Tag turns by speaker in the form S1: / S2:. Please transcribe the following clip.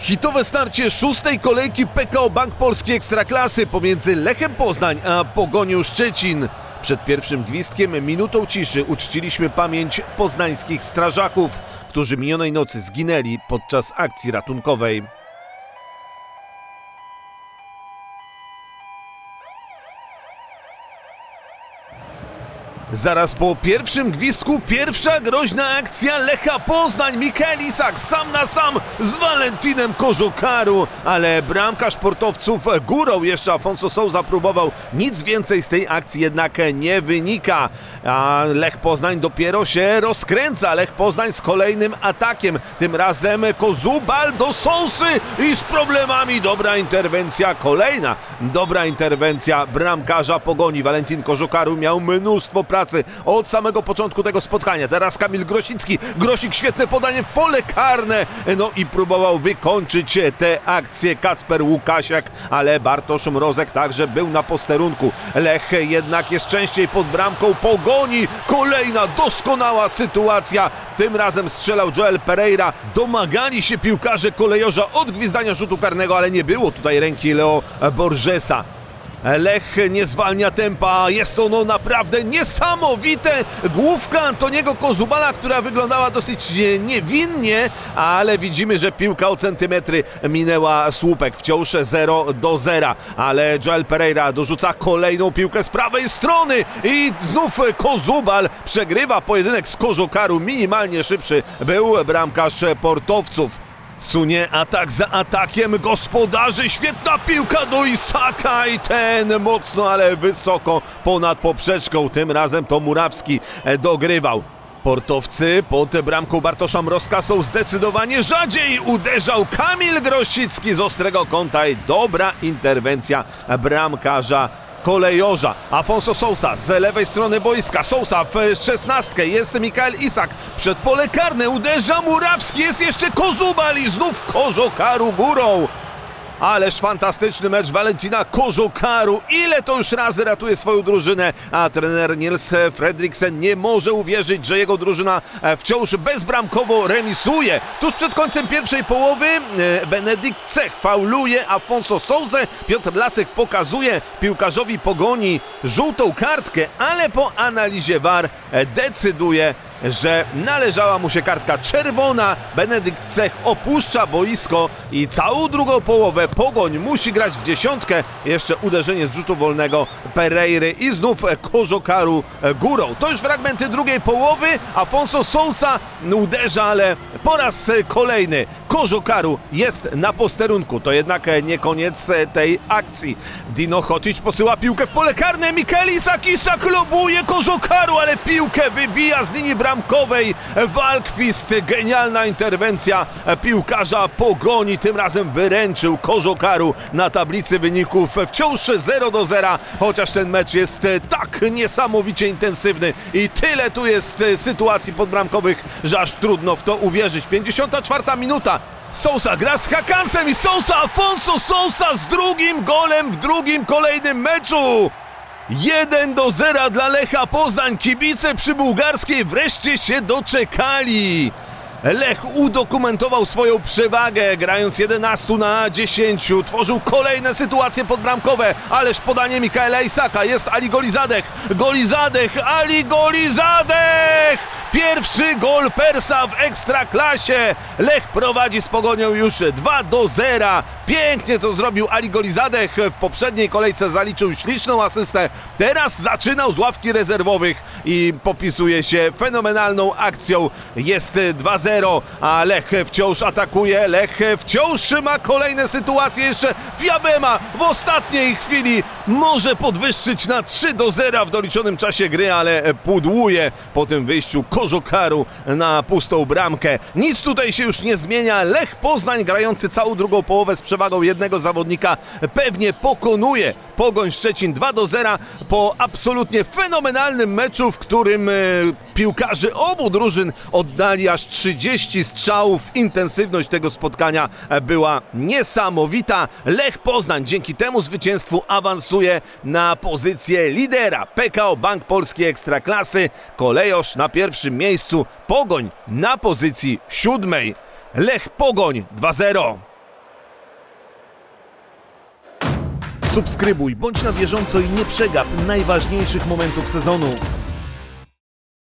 S1: Hitowe starcie szóstej kolejki PKO Bank Polski Ekstraklasy pomiędzy Lechem Poznań a Pogonią Szczecin. Przed pierwszym gwizdkiem minutą ciszy uczciliśmy pamięć poznańskich strażaków, którzy minionej nocy zginęli podczas akcji ratunkowej. Zaraz po pierwszym gwizdku pierwsza groźna akcja Lecha Poznań. Mikael Isak sam na sam z Valentinem Kożukaru, ale bramka sportowców górą jeszcze Afonso Souza próbował. Nic więcej z tej akcji jednak nie wynika. A Lech Poznań dopiero się rozkręca. Lech Poznań z kolejnym atakiem. Tym razem Kozubal do Sousy i z problemami. Dobra interwencja, kolejna dobra interwencja bramkarza Pogoni. Valentin Kożukaru miał mnóstwo pracy od samego początku tego spotkania. Teraz Kamil Grosicki. Grosik świetne podanie w pole karne. No i próbował wykończyć tę akcję Kacper Łukasiak, ale Bartosz Mrozek także był na posterunku. Lech jednak jest częściej pod bramką Pogoni. Kolejna doskonała sytuacja. Tym razem strzelał Joel Pereira. Domagali się piłkarze kolejorza od gwizdania rzutu karnego, ale nie było tutaj ręki Leo Borgesa. Lech nie zwalnia tempa, jest ono naprawdę niesamowite. Główka Antoniego Kozubala, która wyglądała dosyć niewinnie, ale widzimy, że piłka o centymetry minęła słupek. Wciąż 0 do 0, ale Joel Pereira dorzuca kolejną piłkę z prawej strony i znów Kozubal przegrywa pojedynek z Kożokaru. Minimalnie szybszy był bramkarz portowców. Sunie atak za atakiem gospodarzy. Świetna piłka do Isaka i ten mocno, ale wysoko ponad poprzeczką. Tym razem to Murawski e, dogrywał. Portowcy pod bramką Bartosza Mrozka są zdecydowanie rzadziej. Uderzał Kamil Grosicki z ostrego kąta i dobra interwencja bramkarza kolejorza. Afonso Sousa z lewej strony boiska. Sousa w szesnastkę. Jest Mikael Isak. Przed pole karne uderza Murawski. Jest jeszcze Kozubal i znów Kożokaru górą. Ależ fantastyczny mecz Valentina Kożokaru. Ile to już razy ratuje swoją drużynę, a trener Niels Fredriksen nie może uwierzyć, że jego drużyna e, wciąż bezbramkowo remisuje. Tuż przed końcem pierwszej połowy e, Benedykt Cech fauluje Afonso Souzę. Piotr Lasek pokazuje piłkarzowi Pogoni żółtą kartkę, ale po analizie VAR e, decyduje, że należała mu się kartka czerwona. Benedykt Cech opuszcza boisko i całą drugą połowę Pogoń musi grać w dziesiątkę. Jeszcze uderzenie z rzutu wolnego Pereiry i znów Kożokaru górą. To już fragmenty drugiej połowy. Afonso Sousa uderza, ale po raz kolejny Kożokaru jest na posterunku. To jednak nie koniec tej akcji. Dino Hotic posyła piłkę w pole karne. Mikael Isak, Isak lobuje Kożokaru, ale piłkę wybija z linii bramkowej. Walkwist, genialna interwencja piłkarza Pogoni. Tym razem wyręczył Kożokaru na tablicy wyników. Wciąż 0 do 0, chociaż ten mecz jest tak niesamowicie intensywny i tyle tu jest sytuacji podbramkowych, że aż trudno w to uwierzyć. 54 minuta. Sousa gra z Hakansem i Sousa, Afonso Sousa z drugim golem w drugim kolejnym meczu. 1 do 0 dla Lecha Poznań. Kibice przy bułgarskiej wreszcie się doczekali. Lech udokumentował swoją przewagę, grając 11 na 10. Tworzył kolejne sytuacje podbramkowe, ależ podanie Mikaela Isaka jest Ali Golizadech. Golizadech, Ali Golizadech! Pierwszy gol Persa w Ekstraklasie. Lech prowadzi z Pogonią już 2 do 0. Pięknie to zrobił Ali Golizadech. W poprzedniej kolejce zaliczył śliczną asystę. Teraz zaczynał z ławki rezerwowych i popisuje się fenomenalną akcją. Jest 2-0, a Lech wciąż atakuje. Lech wciąż ma kolejne sytuacje. Jeszcze Fiabema w ostatniej chwili może podwyższyć na 3 do 0 w doliczonym czasie gry, ale pudłuje po tym wyjściu Kożokaru na pustą bramkę. Nic tutaj się już nie zmienia. Lech Poznań grający całą drugą połowę z przewagą jednego zawodnika pewnie pokonuje Pogoń Szczecin 2 do 0 po absolutnie fenomenalnym meczu, w którym e, piłkarze obu drużyn oddali aż 30 strzałów. Intensywność tego spotkania e, była niesamowita. Lech Poznań dzięki temu zwycięstwu awansuje awansuje na pozycję lidera PKO Bank Polskiej Ekstraklasy. Kolejosz na pierwszym miejscu, Pogoń na pozycji siódmej. Lech Pogoń 2-0. Subskrybuj, bądź na bieżąco i nie przegap najważniejszych momentów sezonu.